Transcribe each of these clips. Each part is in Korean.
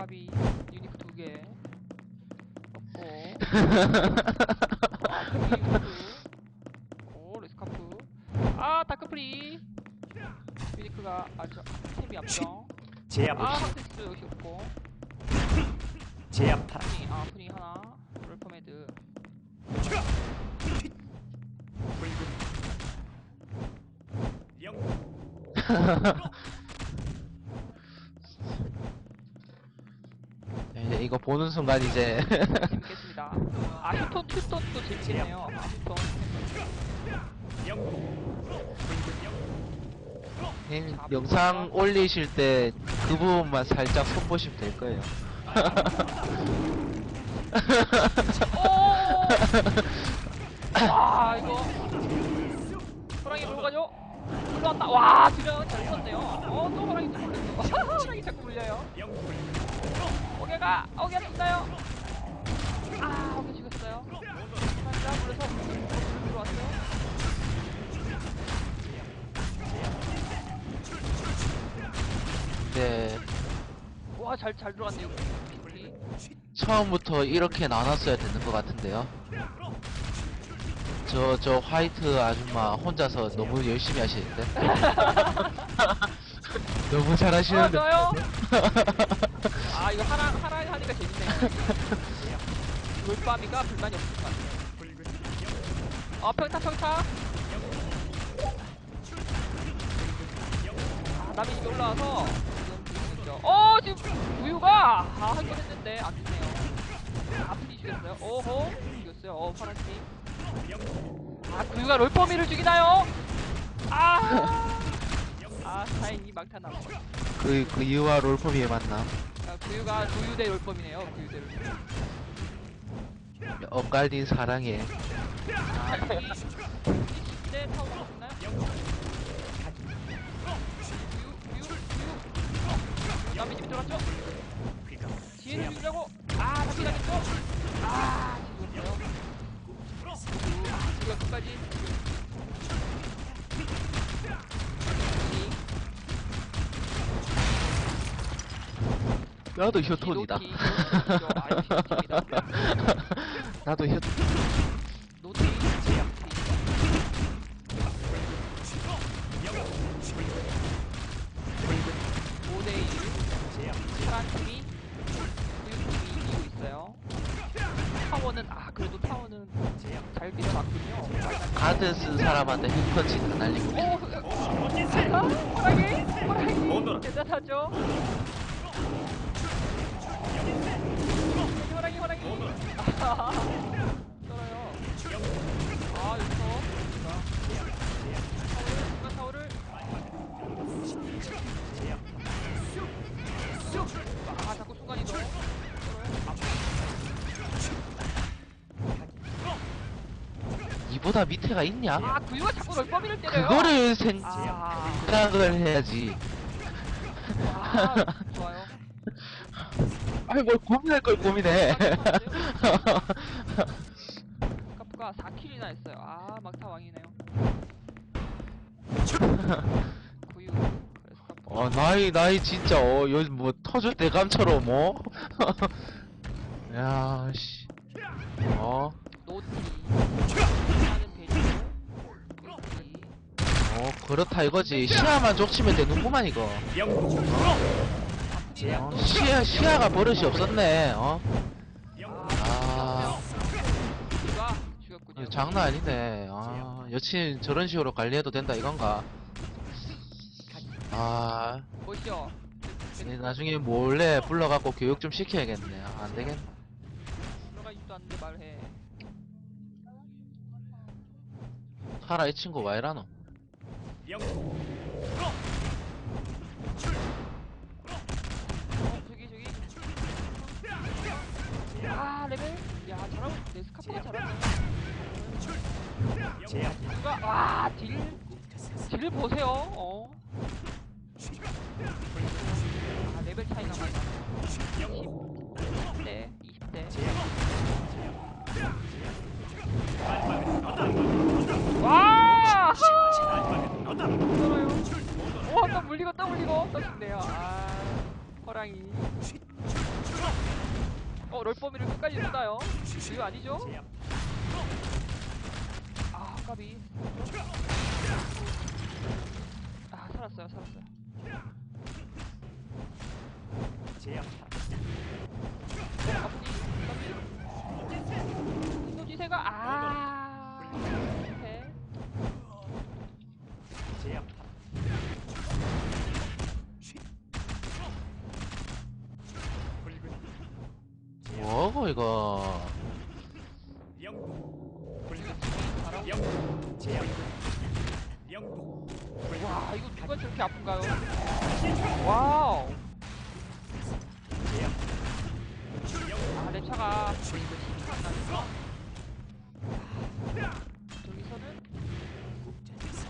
까비 유니크 두개. 없고. 아, 유니크. 오 레스카프. 아 다크프리. 유니크가 아저 템이 앞서 제압 아 하트스 역시 없고. 제압하라 푸니 아 푸니 하나. 롤퍼메드. 영 이거 보는 순간 이제. 재밌겠습니다. 아 휴톤 휴톤도 재밌겠네요. 아 휴톤. 형님 영상 올리실 때 그 부분만 살짝 손보시면 될 거예요. 와 이거. 호랑이 물고 가죠 물러왔다. 와 두명 잘 썼네요. 어 또 호랑이 또 물렸어 호랑이 자꾸 물려요 오개 죽나요 아 오개 죽였어요 호랑이가 물려서 물 들어왔어요 네 와 잘 잘 들어왔네요 우리 처음부터 이렇게 나눴어야 되는 것 같은데요. 저 저 화이트 아줌마 혼자서 너무 열심히 하시는데. 너무 아 잘하시는데. 좋아요 아 이거 하나 하나 하니까 재밌네요 물밤이가 불만이 없을 것 같아요. 어 평타 평타. 아 남이 집에 올라와서 어 지금 우유가! 아 하긴 했는데 안 죽네요. 아프니 죽였어요. 오호 죽였어요. 어 파란 팀. 아 구유가 롤퍼미를 죽이나요? 아! 아, 다행히 막타 나고. 그, 그 이유와 롤퍼미의 만남. 아, 구유가 구유대 롤퍼미네요. 구유대 롤퍼. 엇갈린 사랑에. 아, 네? 구유, 구유, 구유. 남의 집에 들어갔죠? 뒤에는 죽이려고. 아, 다시 당했죠? 아, 죽었어요. 구유, 아, 구유가 끝까지. 나도 휴톤이다. 노티, 노티죠. 아, 역시 노티입니다. 나도 휴 노티 제압 5대1 파란 팀이 구육팀이 이기고 있어요 타워는 아 그래도 타워는 잘 밀어놨군요 가드 쓴 사람한테 흑펀치 다 날리고. 오 아, 호랑이 호랑이 대단하죠 호랑이 호랑이 아하하. 떨어요 아 여기서 타워를 타워를 아 자꾸 순간 이동 이보다 밑에가 있냐? 아 구유가 자꾸 널빠미를 때려요 그거를 생, 아, 생각을 해야지. 아 좋아요 아니 뭘 고민할 걸 고민해. 카프가 4킬이나 했어요 아 막타 왕이네요 구유 어 나이 나이 진짜 어 요즘 뭐 터질 대감처럼 뭐. 야 씨. 어. 노티 어 그렇다 이거지. 시야만 쫓치면 되는구만 이거. 영 어, 시야 시야가 버릇이 없었네 어? 아. 죽였군요 이거 장난 아니네 아 여친 저런 식으로 관리해도 된다 이건가? 아 보시죠? 네, 나중에 몰래 불러갖고 교육 좀 시켜야겠네 아, 안 되겠네. 들어가 있지도 않는데 말해. 타라 이 친구 와 이라노. 영. 어 저기 저기 아 레벨? 야 잘하고 네스카프가 잘하네. 제압. 누가? 와딜. 딜 보세요. 어. 아 레벨 차이가 많이 나네. 10대 20대. 와! 떨어요 오또 물리고 또 물리고. 또 죽네요. 아 호랑이. 어 롤범이를 끝까지 주나요? 이거 아니죠? 아 까비 아 살았어요 살았어요 까비 이노지세가 아 오케이 이거 영도. 제압. 영도. 와 이거 누가 저렇게 아픈가요? 와우. 아 힘이 강하니까 저기서는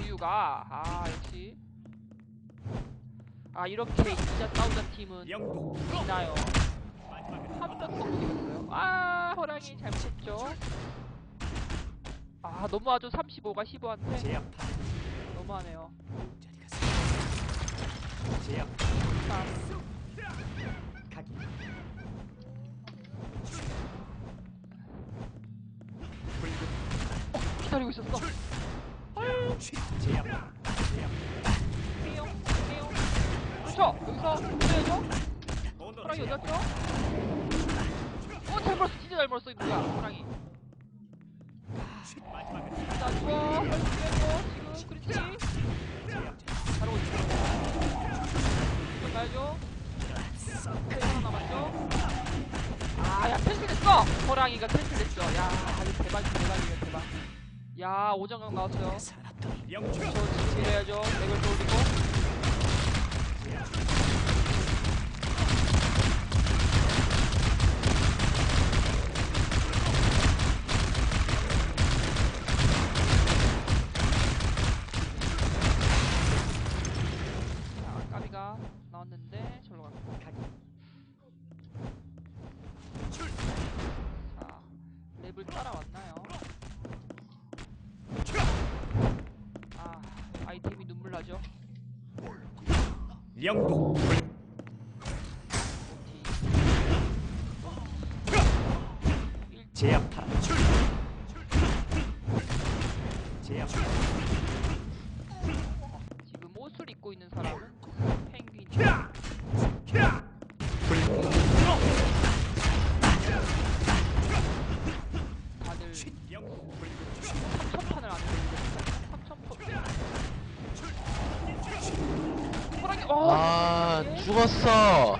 우유가 아 역시 아 이렇게 진짜 싸우자 팀은. 있나요 꺾이겠어요 아 호랑이 잘못했죠 아 너무하죠 35가 15한테 제압. 너무하네요 제압. 자, 가기. 붉은 기다리고 있었어 제압. 제압. 삐용 그렇죠 여기서 오너 호랑이 제압. 어디였죠? 어, 잘 물었어. 진짜 잘 물었어, 이거야, 호랑이. 자, 죽어. 빨리 죽여줘. 지금, 그렇지. 잘하고 있어. 이쪽 가야죠. 세 하나 남았죠? 아, 야, 캔슬했어! 호랑이가 캔슬했죠. 야, 이거 대박이 대박이에요, 대박. 야, 오정강 나왔어요. 저 지금 이래야죠. 맥을 돌리고. 나왔는데 절로 갔고. 자, 랩을 따라왔나요? 아, 아이템이 눈물 나죠. 영도. 죽었어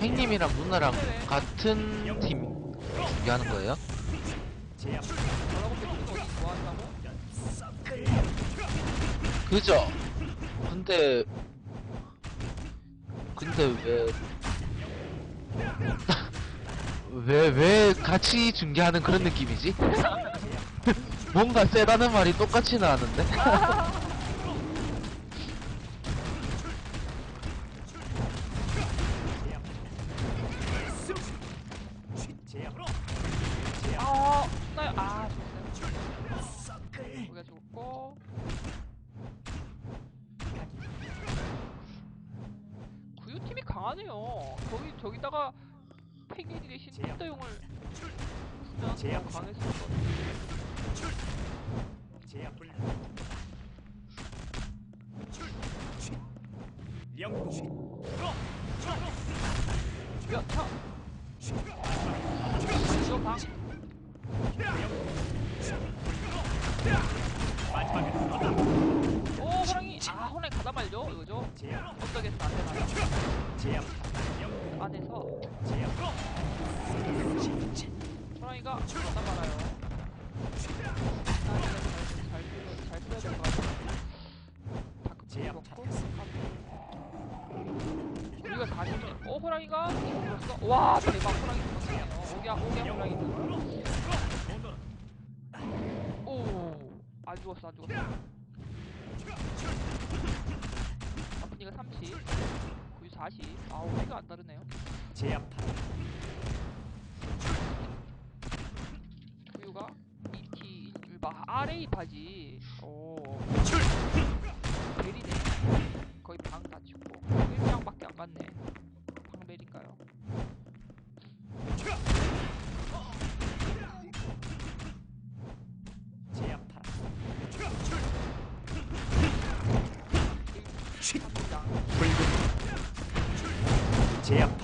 행님이랑 누나랑 같은 팀 준비하는 거예요? 그죠? 근데 근데 왜 왜, 왜 같이 중계하는 그런 느낌이지? 뭔가 세다는 말이 똑같이 나왔는데? 제압. 마지막은 오, 호랑이! 아, 호랑이 가다 말죠? 안에서 제압. 가다 말아요. 호랑이가 잘, 잘, 잘 써야 될 것 같아요. 다크 제압. 먹고. 우리가 40년. 어, 호랑이가 죽었어. 와, 대박. 호랑이 죽었네요. 오기야, 오기야, 호랑이는. 오, 안 죽었어, 안 죽었어. 아프니가 30, 구유 40. 아, 오기가 안 다르네요. 제압. 구유 아, RA 바지. 오. 베리네. 거의 방다 찍고. 1장밖에 안 갔네. 방벨인가요? 제압하라. 3장. 제압.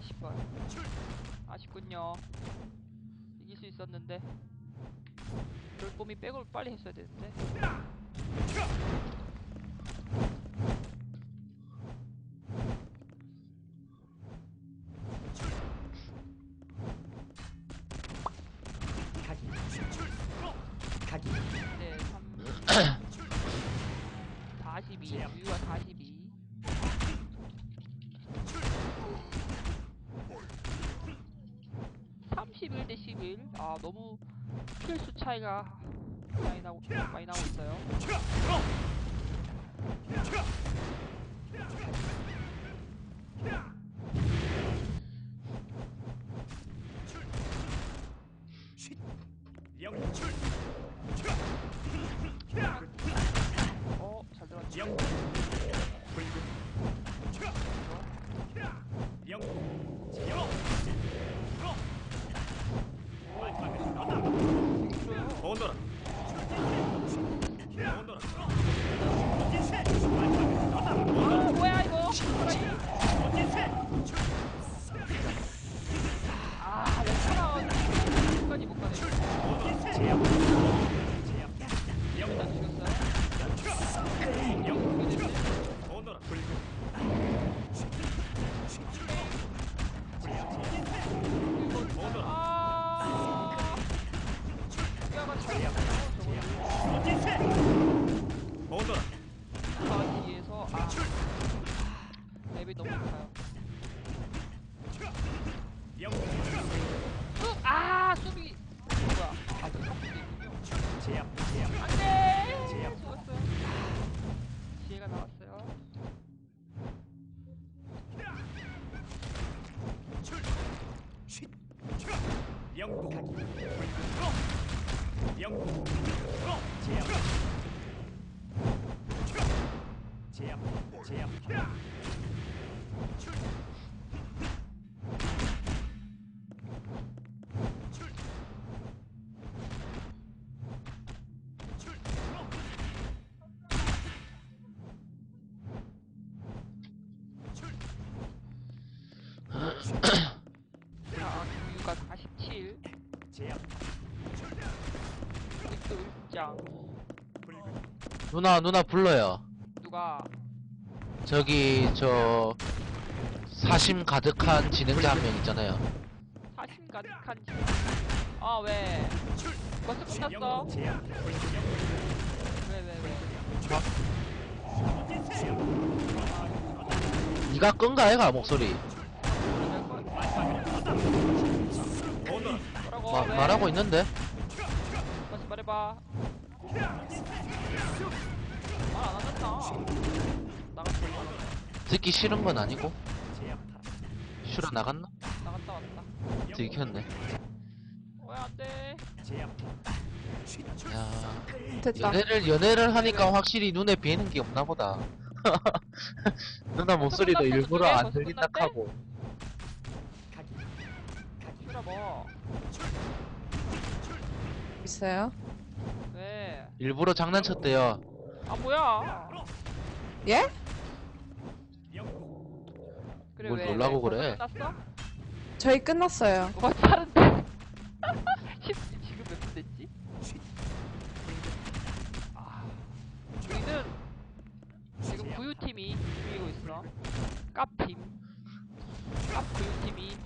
아쉽어요. 아쉽군요. 이길 수 있었는데. 별봄이 백을 빨리 했어야 되는데. 대 11) 아 너무 필수 차이가 많이 나고 많이 나고 있어요 맵이 너무 높 자 유유가 47 제압. 또 1장 누나 누나 불러요 누가 저기 저 사심 가득한 진행자 한 명 있잖아요 사심 가득한 아 왜? 벌써 끝났어? 왜 왜 왜? 니가 끈가 애가 목소리 마, 왜? 말하고 있는데 다시 말해봐. 말 안 하잖아. 나갔다 듣기 싫은 건 아니고. 쉬러 나갔나? 나갔다 왔다. 들켰네 왜 안 돼? 제압하라. 야 됐다. 연애를 연애를 하니까 확실히 눈에 뵈는 게 없나 보다 누나 목소리도 일부러? 안 들린다? 하고 가기. 슈라 뭐 있어요? 왜? 일부러 장난쳤대요 아 뭐야 예? 그래 뭘 왜? 놀라고 왜? 그래? 벌써 끝났어? 저희 끝났어요. 와 빠른데 지금 몇 분 됐지? 아, 우리는 지금 구유팀이 이기고 있어 깝팀 깝 구유팀이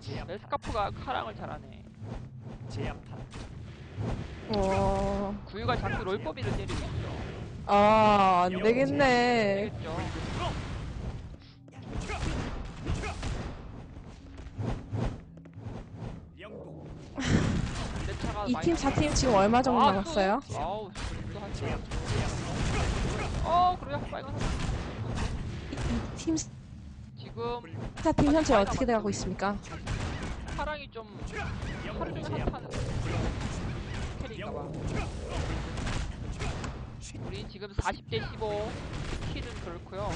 제압. 에스카프가 카랑을 잘하네 제압타. 어, 롤법이를 때리고 있어 아, 안 되겠네. 되겠죠 영구. 내 차가 이 많이 팀, 나가. 4팀 지금 얼마 정도 아, 남았어요? 또? 아우 또 한- 제압. 어 그래요 빨간 팀, 지금 4팀 현재 어떻게 돼가고 있습니까? 사랑이 좀 하루 종일 핫한 캐릭인가봐 우리 지금 40대 15 키는 그렇고요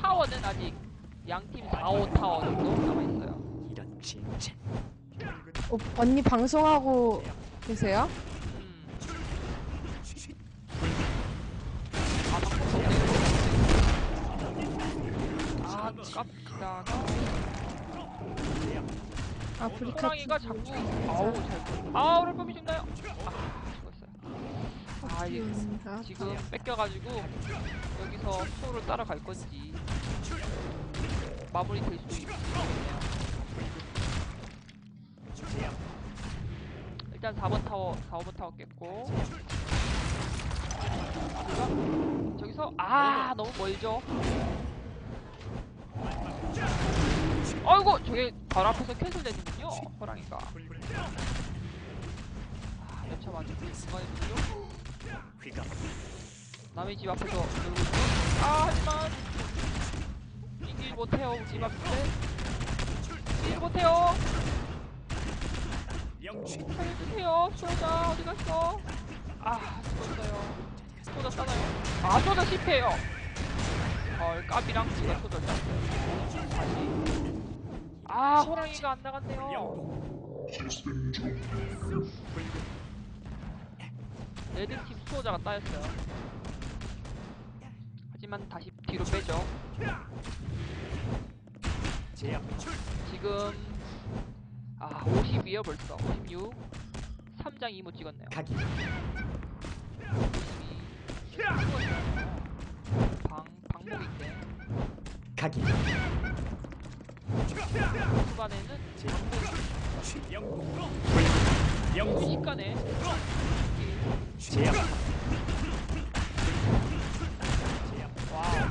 타워는 아직 양팀 4, 5 타워 정도 남아 있어요 이런 진짜. 어, 언니 방송하고 계세요? 음. 아 방송 아 깝다가 아프리카 호랑이가 자꾸 아우 잘 아우 롤법이 죽나요? 아 죽었어요 아 이게 팀, 지금 뺏겨가지고 여기서 소를 따라갈 건지 마무리 될 수도 있겠네요. 일단 4번 타워, 4번 타워 깼고 저기서, 저기서 아 너무 멀죠. 아이고 저게 바로 앞에서 캔슬 되는군요 호랑이가. 아 연차 맞은 중간이군요. 휘가. 남의 집 앞에서 놀고 있어. 아 하지만 이길 못해요 우리 집 앞인데. 이길 못해요. 살려주세요 소자. 어디 갔어? 아 죽었어요. 소자 싸나요? 아 소자 실패해요. 헐 까비랑 지가 소자 짰어요. 다시 아 호랑이가 안 나갔네요. 레드팀 수호자가 따였어요 하지만 다시 뒤로 빼죠. 지금 아 50이요 벌써 56 3장 이모 찍었네요 가기. 52 방 방목인데 가기. 후반에는 영구. 영구. 순식간에 제압. 제압. 와우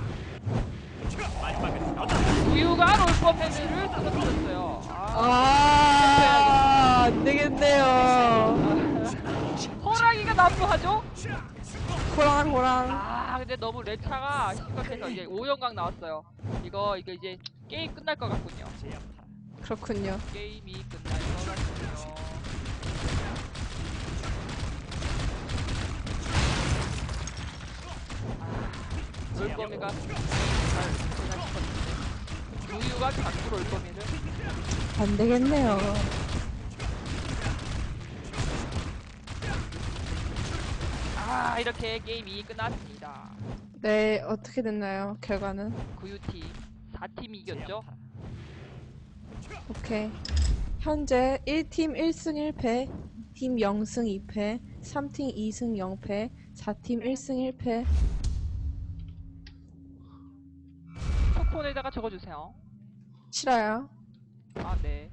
마지막은 너다. 우유가 롤법 헤드를 끊어뜨렸어요 아, 아, 안 되겠네요. 호랑이가 난무하죠? 호랑, 호랑. 아 근데 너무 레차가 심각해서 이제 5연강 나왔어요 이거 이거 이제 게임 끝날 것 같군요. 그렇군요. 게임이 끝날 것 같군요 지난 싶었는데 우유가 자꾸 롤범이를 안 되겠네요. 아 이렇게 게임이 끝났습니다 네, 어떻게 됐나요? 결과는? 구유팀 4팀이 이겼죠? 오케이. 현재 1팀 1승 1패, 2팀 0승 2패, 3팀 2승 0패, 4팀 1승 1패. 적어주세요 싫어요. 아 네